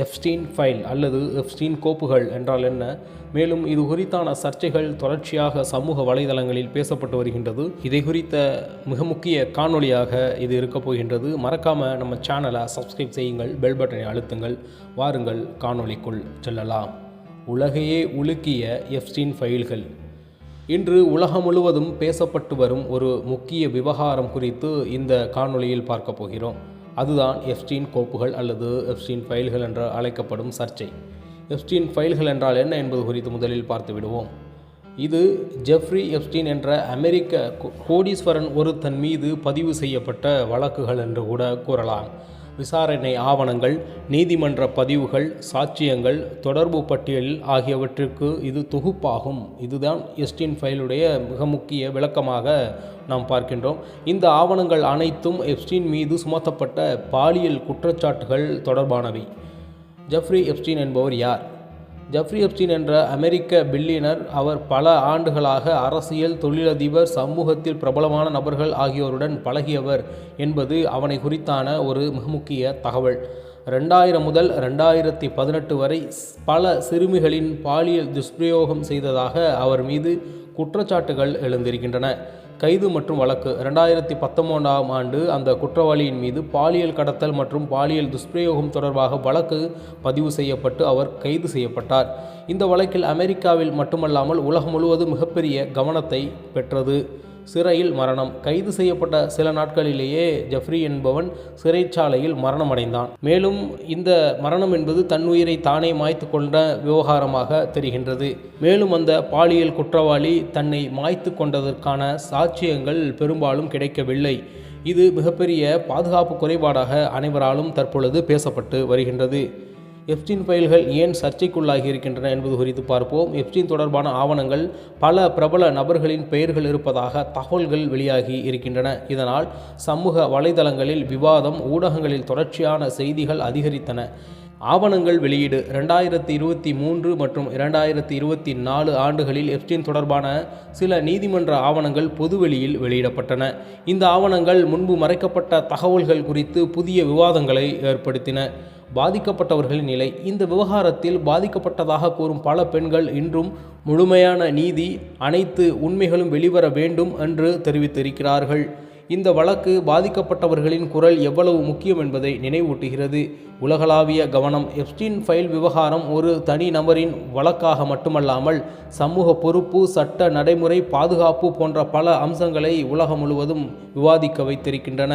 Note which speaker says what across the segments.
Speaker 1: Epstein file அல்லது Epstein கோப்புகள் என்றால் என்ன? மேலும் இது குறித்தான சர்ச்சைகள் தொடர்ச்சியாக சமூக வலைதளங்களில் பேசப்பட்டு வருகின்றது. இதை குறித்த மிக முக்கிய காணொளியாக இது இருக்கப் போகின்றது. மறக்காமல் நம்ம சேனலை சப்ஸ்கிரைப் செய்யுங்கள் பெல் பட்டனை அழுத்துங்கள். வாருங்கள் காணொளிக்குள் செல்லலாம். உலகையே உலுக்கிய எஃப்ஸ்டீன் ஃபைல்கள் இன்று உலகம் முழுவதும் பேசப்பட்டு வரும் ஒரு முக்கிய விவகாரம் குறித்து இந்த காணொளியில் பார்க்க போகிறோம். அதுதான் எஃப்டீன் கோப்புகள் அல்லது எஃப்டீன் ஃபைல்கள் என்று அழைக்கப்படும் சர்ச்சை. எஃப்டீன் ஃபைல்கள் என்றால் என்ன என்பது குறித்து முதலில் பார்த்து விடுவோம். இது ஜெஃப்ரி எப்ஸ்டீன் என்ற அமெரிக்க கோ- கோடீஸ்வரன் ஒருத்தன் மீது பதிவு செய்யப்பட்ட வழக்குகள் என்று கூட கூறலாம். விசாரணை ஆவணங்கள் நீதிமன்ற பதிவுகள் சாட்சியங்கள் தொடர்பு பட்டியல் ஆகியவற்றிற்கு இது தொகுப்பாகும். இதுதான் எஸ்டின் ஃபைலுடைய மிக முக்கிய விளக்கமாக நாம் பார்க்கின்றோம். இந்த ஆவணங்கள் அனைத்தும் எப்ஸ்டீன் மீது சுமத்தப்பட்ட பாலியல் குற்றச்சாட்டுகள் தொடர்பானவை. ஜெஃப்ரி எப்ஸ்டீன் என்பவர் யார்? ஜெஃப்ரி எப்ஸ்டீன் என்ற அமெரிக்க பில்லியனர் அவர் பல ஆண்டுகளாக அரசியல் தொழிலதிபர் சமூகத்தில் பிரபலமான நபர்கள் ஆகியோருடன் பழகியவர் என்பது அவனை குறித்தான ஒரு மிக முக்கிய தகவல். ரெண்டாயிரம் முதல் ரெண்டாயிரத்தி பதினெட்டு வரை பல சிறுமிகளின் பாலியல் துஷ்பிரயோகம் செய்ததாக அவர் மீது குற்றச்சாட்டுகள் எழுந்திருக்கின்றன. கைது மற்றும் வழக்கு. ரெண்டாயிரத்தி பத்தொன்பதாம் ஆண்டு அந்த குற்றவாளியின் மீது பாலியல் கடத்தல் மற்றும் பாலியல் துஷ்பிரயோகம் தொடர்பாக வழக்கு பதிவு செய்யப்பட்டு அவர் கைது செய்யப்பட்டார். இந்த வழக்கில் அமெரிக்காவில் மட்டுமல்லாமல் உலகம் முழுவதும் மிகப்பெரிய கவனத்தை பெற்றது. சிறையில் மரணம். கைது செய்யப்பட்ட சில நாட்களிலேயே ஜெஃப்ரி என்பவன் சிறைச்சாலையில் மரணமடைந்தான். மேலும் இந்த மரணம் என்பது தன்னுயிரை தானே மாய்த்து கொண்ட விவகாரமாக தெரிகின்றது. மேலும் அந்த பாலியல் குற்றவாளி தன்னை மாய்த்து கொண்டதற்கான சாட்சியங்கள் பெரும்பாலும் கிடைக்கவில்லை. இது மிகப்பெரிய பாதுகாப்பு குறைபாடாக அனைவராலும் தற்பொழுது பேசப்பட்டு வருகின்றது. எப்ஸ்டின் ஃபைல்கள் ஏன் சர்ச்சைக்குள்ளாகி இருக்கின்றன என்பது குறித்து பார்ப்போம். எப்ஸ்டின் தொடர்பான ஆவணங்கள் பல பிரபல நபர்களின் பெயர்கள் இருப்பதாக தகவல்கள் வெளியாகி இருக்கின்றன. இதனால் சமூக வலைதளங்களில் விவாதம் ஊடகங்களில் தொடர்ச்சியான செய்திகள் அதிகரித்தன. ஆவணங்கள் வெளியீடு இரண்டாயிரத்தி இருபத்தி மூன்று மற்றும் இரண்டாயிரத்தி இருபத்தி நாலு ஆண்டுகளில் எப்ஸ்டின் தொடர்பான சில நீதிமன்ற ஆவணங்கள் பொதுவெளியில் வெளியிடப்பட்டன. இந்த ஆவணங்கள் முன்பு மறைக்கப்பட்ட தகவல்கள் குறித்து புதிய விவாதங்களை ஏற்படுத்தின. பாதிக்கப்பட்டவர்களின் நிலை. இந்த விவகாரத்தில் பாதிக்கப்பட்டதாக கூறும் பல பெண்கள் இன்றும் முழுமையான நீதி அனைத்து உண்மைகளும் வெளிவர வேண்டும் என்று தெரிவித்திருக்கிறார்கள். இந்த வழக்கு பாதிக்கப்பட்டவர்களின் குரல் எவ்வளவு முக்கியம் என்பதை நினைவூட்டுகிறது. உலகளாவிய கவனம் எப்ஸ்டீன் ஃபைல் விவகாரம் ஒரு தனி நபரின் வழக்காக மட்டுமல்லாமல் சமூக பொறுப்பு சட்ட நடைமுறை பாதுகாப்பு போன்ற பல அம்சங்களை உலகம் முழுவதும் விவாதிக்க வைத்திருக்கின்றன.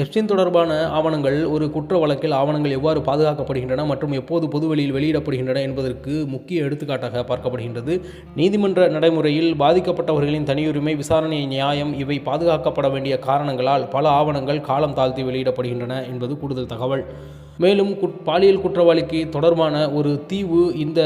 Speaker 1: எப்ஸ்டின் தொடர்பான ஆவணங்கள் ஒரு குற்ற வழக்கில் ஆவணங்கள் எவ்வாறு பாதுகாக்கப்படுகின்றன மற்றும் எப்போது பொதுவெளியில் வெளியிடப்படுகின்றன என்பதற்கு முக்கிய எடுத்துக்காட்டாக பார்க்கப்படுகின்றது. நீதிமன்ற நடைமுறையில் பாதிக்கப்பட்டவர்களின் தனியுரிமை விசாரணை நியாயம் இவை பாதுகாக்கப்பட வேண்டிய காரணங்களால் பல ஆவணங்கள் காலம் தாழ்த்தி வெளியிடப்படுகின்றன என்பது கூடுதல் தகவல். மேலும் குட் பாலியல் குற்றவாளிக்கு தொடர்பான ஒரு தீவு இந்த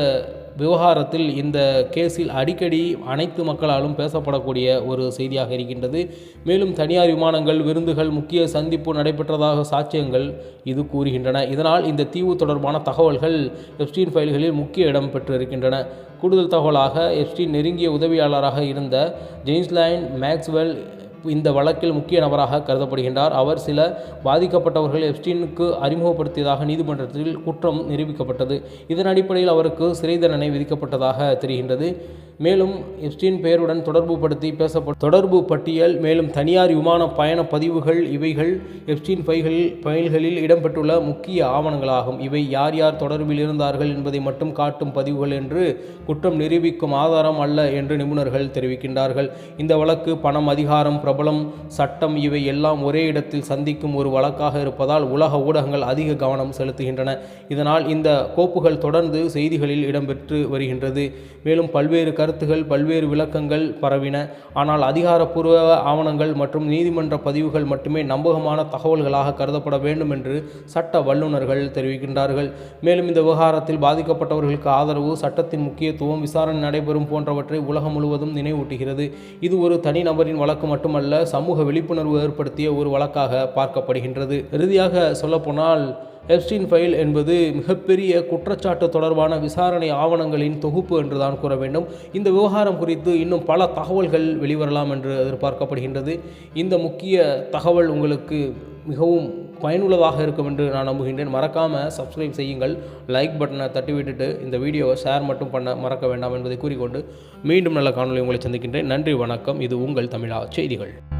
Speaker 1: விவகாரத்தில் இந்த கேஸில் அடிக்கடி அனைத்து மக்களாலும் பேசப்படக்கூடிய ஒரு செய்தியாக இருக்கின்றது. மேலும் தனியார் விமானங்கள் விருந்துகள் முக்கிய சந்திப்பு நடைபெற்றதாக சாட்சியங்கள் இது கூறுகின்றன. இதனால் இந்த தீவு தொடர்பான தகவல்கள் எப்ஸ்டீன் ஃபைல்களில் முக்கிய இடம் பெற்றிருக்கின்றன. கூடுதல் தகவலாக எப்ஸ்டீன் நெருங்கிய உதவியாளராக இருந்த ஜெயின்ஸ்லைன் மேக்ஸ்வெல் இந்த வழக்கில் முக்கிய நபராக கருதப்படுகின்றார். அவர் சில பாதிக்கப்பட்டவர்கள் எப்ஸ்டீனுக்கு அறிமுகப்படுத்தியதாக நீதிமன்றத்தில் குற்றம் நிரூபிக்கப்பட்டது. இதன் அடிப்படையில் அவருக்கு சிறை தண்டனை விதிக்கப்பட்டதாக தெரிகின்றது. மேலும் எப்ஸ்டீன் பெயருடன் தொடர்பு படுத்தி பேசப்படும் தொடர்பு பட்டியல் மேலும் தனியார் விமான பயண பதிவுகள் இவைகள் எப்ஸ்டீன் பைகளில் ஃபைல்களில் இடம்பெற்றுள்ள முக்கிய ஆவணங்களாகும். இவை யார் யார் தொடர்பில் இருந்தார்கள் என்பதை மட்டும் காட்டும் பதிவுகள் என்று குற்றம் நிரூபிக்கும் ஆதாரம் அல்ல என்று நிபுணர்கள் தெரிவிக்கின்றார்கள். இந்த வழக்கு பணம் அதிகாரம் பிரபலம் சட்டம் இவை எல்லாம் ஒரே இடத்தில் சந்திக்கும் ஒரு வழக்காக இருப்பதால் உலக ஊடகங்கள் அதிக கவனம் செலுத்துகின்றன. இதனால் இந்த கோப்புகள் தொடர்ந்து செய்திகளில் இடம்பெற்று வருகின்றது. மேலும் பல்வேறு கருத்துகள் பல்வேறு விளக்கங்கள் பரவின. ஆனால் அதிகாரப்பூர்வ ஆவணங்கள் மற்றும் நீதிமன்ற பதிவுகள் மட்டுமே நம்பகமான தகவல்களாக கருதப்பட வேண்டும் என்று சட்ட வல்லுநர்கள் தெரிவிக்கின்றார்கள். மேலும் இந்த விவகாரத்தில் பாதிக்கப்பட்டவர்களுக்கு ஆதரவு சட்டத்தின் முக்கியத்துவம் விசாரணை நடைபெறும் போன்றவற்றை உலகம் முழுவதும் நினைவூட்டுகிறது. இது ஒரு தனிநபரின் வழக்கு மட்டுமல்ல சமூக விழிப்புணர்வு ஏற்படுத்திய ஒரு வழக்காக பார்க்கப்படுகின்றது. இறுதியாக சொல்லப்போனால் எப்ஸ்டீன் ஃபைல் என்பது மிகப்பெரிய குற்றச்சாட்டு தொடர்பான விசாரணை ஆவணங்களின் தொகுப்பு என்றுதான் கூற வேண்டும். இந்த விவகாரம் குறித்து இன்னும் பல தகவல்கள் வெளிவரலாம் என்று எதிர்பார்க்கப்படுகின்றது. இந்த முக்கிய தகவல் உங்களுக்கு மிகவும் பயனுள்ளதாக இருக்கும் என்று நான் நம்புகின்றேன். மறக்காமல் சப்ஸ்கிரைப் செய்யுங்கள். லைக் பட்டனை தட்டி விட்டுட்டு இந்த வீடியோவை ஷேர் மட்டும் பண்ண மறக்க வேண்டாம் என்பதை கூறிக்கொண்டு மீண்டும் நல்ல காணொலி உங்களை சந்திக்கின்றேன். நன்றி வணக்கம். இது உங்கள் தமிழா செய்திகள்.